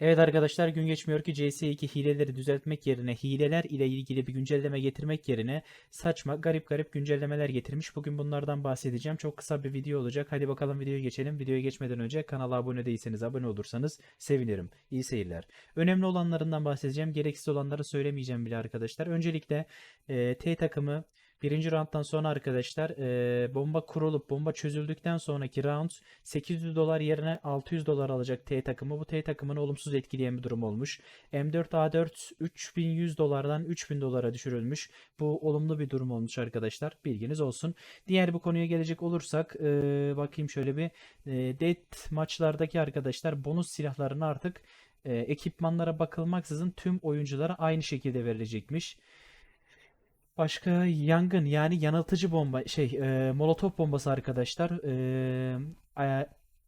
Evet arkadaşlar gün geçmiyor ki CS2 hileleri düzeltmek yerine hileler ile ilgili bir güncelleme getirmek yerine saçma garip garip güncellemeler getirmiş. Bugün bunlardan bahsedeceğim. Çok kısa bir video olacak. Hadi bakalım videoya geçelim. Videoya geçmeden önce kanala abone değilseniz abone olursanız sevinirim. İyi seyirler. Önemli olanlarından bahsedeceğim. Gereksiz olanları söylemeyeceğim bile arkadaşlar. Öncelikle e, T takımı Birinci rounddan sonra arkadaşlar e, bomba kurulup bomba çözüldükten sonraki round 800 dolar yerine 600 dolar alacak T takımı. Bu T takımını olumsuz etkileyen bir durum olmuş. M4A4 3100 dolardan 3000 dolara düşürülmüş. Bu olumlu bir durum olmuş arkadaşlar. Bilginiz olsun. Diğer bir konuya gelecek olursak e, bakayım şöyle bir e, Death maçlardaki arkadaşlar bonus silahlarını artık e, ekipmanlara bakılmaksızın tüm oyunculara aynı şekilde verilecekmiş. Başka yangın yani yanıltıcı bomba şey e, molotof bombası arkadaşlar. E,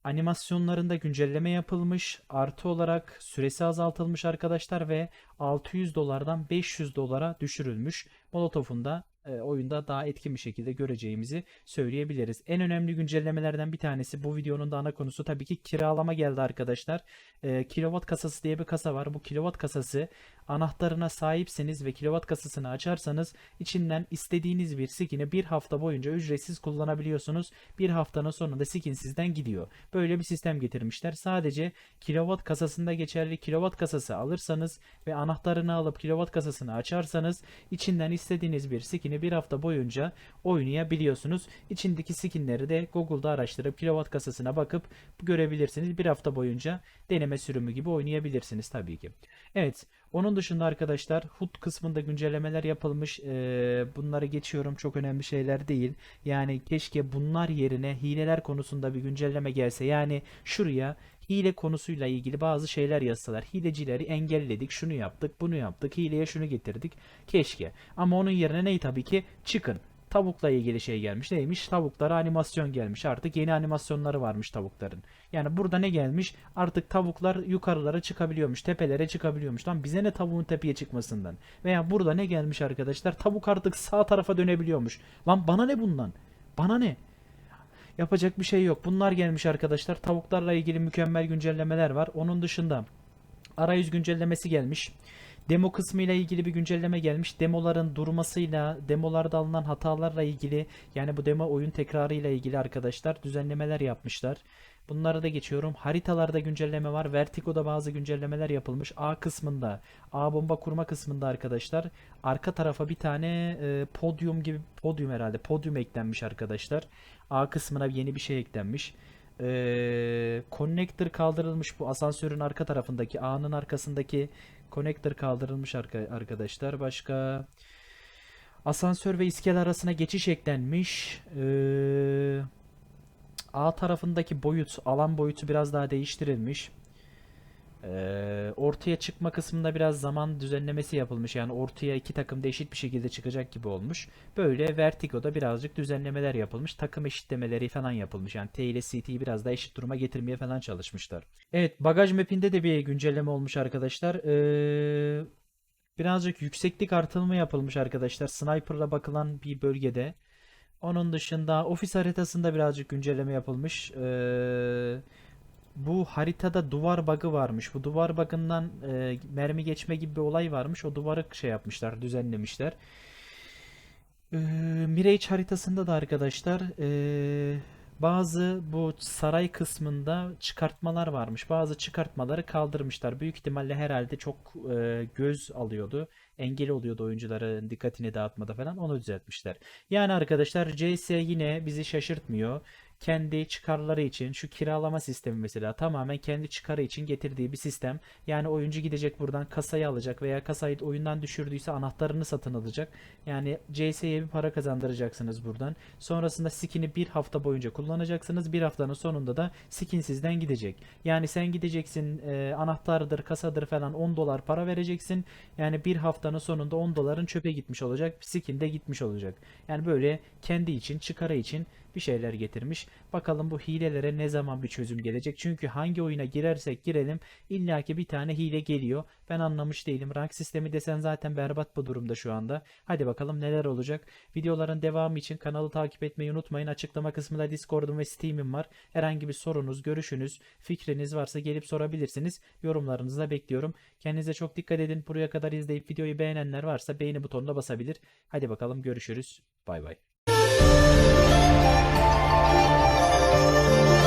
animasyonlarında güncelleme yapılmış artı olarak süresi azaltılmış arkadaşlar ve 600 dolardan 500 dolara düşürülmüş. Molotofun da oyunda daha etkin bir şekilde göreceğimizi söyleyebiliriz. En önemli güncellemelerden bir tanesi bu videonun da ana konusu tabii ki kiralama geldi arkadaşlar. E, kilowatt kasası diye bir kasa var. Bu kilowatt kasası anahtarına sahipseniz ve kilowatt kasasını açarsanız içinden istediğiniz bir skin'i bir hafta boyunca ücretsiz kullanabiliyorsunuz. Bir haftanın sonunda skin sizden gidiyor. Böyle bir sistem getirmişler. Sadece kilowatt kasasında geçerli kilowatt kasası alırsanız ve anahtarını alıp kilowatt kasasını açarsanız içinden istediğiniz bir skin'i bir hafta boyunca oynayabiliyorsunuz. İçindeki skinleri de Google'da araştırıp kilowatt kasasına bakıp görebilirsiniz. Bir hafta boyunca deneme sürümü gibi oynayabilirsiniz tabii ki. Evet. Onun dışında arkadaşlar HUD kısmında güncellemeler yapılmış. Ee, bunları geçiyorum. Çok önemli şeyler değil. Yani keşke bunlar yerine hileler konusunda bir güncelleme gelse. Yani şuraya hile konusuyla ilgili bazı şeyler yazsalar. Hilecileri engelledik, şunu yaptık, bunu yaptık, hileye şunu getirdik. Keşke. Ama onun yerine neyi tabii ki? Çıkın. Tavukla ilgili şey gelmiş. Neymiş? Tavuklara animasyon gelmiş. Artık yeni animasyonları varmış tavukların. Yani burada ne gelmiş? Artık tavuklar yukarılara çıkabiliyormuş. Tepelere çıkabiliyormuş. Lan bize ne tavuğun tepeye çıkmasından? Veya burada ne gelmiş arkadaşlar? Tavuk artık sağ tarafa dönebiliyormuş. Lan bana ne bundan? Bana ne? Yapacak bir şey yok. Bunlar gelmiş arkadaşlar. Tavuklarla ilgili mükemmel güncellemeler var. Onun dışında arayüz güncellemesi gelmiş. Demo kısmı ile ilgili bir güncelleme gelmiş. Demoların durmasıyla, demolarda alınan hatalarla ilgili yani bu demo oyun tekrarı ile ilgili arkadaşlar düzenlemeler yapmışlar. Bunları da geçiyorum. Haritalarda güncelleme var. Vertigo'da bazı güncellemeler yapılmış. A kısmında, A bomba kurma kısmında arkadaşlar arka tarafa bir tane e, podyum gibi podyum herhalde. Podyum eklenmiş arkadaşlar. A kısmına yeni bir şey eklenmiş. Ee, connector kaldırılmış bu asansörün arka tarafındaki A'nın arkasındaki connector kaldırılmış arka, arkadaşlar. Başka asansör ve iskele arasına geçiş eklenmiş. Ee, A tarafındaki boyut, alan boyutu biraz daha değiştirilmiş. Ee, ortaya çıkma kısmında biraz zaman düzenlemesi yapılmış. Yani ortaya iki takım da eşit bir şekilde çıkacak gibi olmuş. Böyle Vertigo'da birazcık düzenlemeler yapılmış. Takım eşitlemeleri falan yapılmış. Yani T ile CT'yi biraz daha eşit duruma getirmeye falan çalışmışlar. Evet, bagaj map'inde de bir güncelleme olmuş arkadaşlar. Ee, birazcık yükseklik artırımı yapılmış arkadaşlar. Sniper'la bakılan bir bölgede. Onun dışında ofis haritasında birazcık güncelleme yapılmış. Ee, bu haritada duvar bug'ı varmış. Bu duvar bug'ından e, mermi geçme gibi bir olay varmış. O duvarı şey yapmışlar, düzenlemişler. Ee, Mirage haritasında da arkadaşlar ee, bazı bu saray kısmında çıkartmalar varmış. Bazı çıkartmaları kaldırmışlar. Büyük ihtimalle herhalde çok ee, göz alıyordu. Engel oluyordu oyuncuların dikkatini dağıtmada falan. Onu düzeltmişler. Yani arkadaşlar CS yine bizi şaşırtmıyor. Kendi çıkarları için şu kiralama sistemi mesela tamamen kendi çıkarı için getirdiği bir sistem. Yani oyuncu gidecek buradan kasayı alacak veya kasayı oyundan düşürdüyse anahtarını satın alacak. Yani CS'ye bir para kazandıracaksınız buradan. Sonrasında skin'i bir hafta boyunca kullanacaksınız. Bir haftanın sonunda da skin sizden gidecek. Yani sen gideceksin e, anahtardır, kasadır falan 10 dolar para vereceksin. Yani bir haftanın sonunda 10 doların çöpe gitmiş olacak. Skin de gitmiş olacak. Yani böyle kendi için, çıkarı için bir şeyler getirmiş. Bakalım bu hilelere ne zaman bir çözüm gelecek. Çünkü hangi oyuna girersek girelim illaki bir tane hile geliyor. Ben anlamış değilim. Rank sistemi desen zaten berbat bu durumda şu anda. Hadi bakalım neler olacak. Videoların devamı için kanalı takip etmeyi unutmayın. Açıklama kısmında Discord'um ve Steam'im var. Herhangi bir sorunuz, görüşünüz, fikriniz varsa gelip sorabilirsiniz. Yorumlarınızı da bekliyorum. Kendinize çok dikkat edin. Buraya kadar izleyip videoyu beğenenler varsa beğeni butonuna basabilir. Hadi bakalım görüşürüz. Bay bay. うん。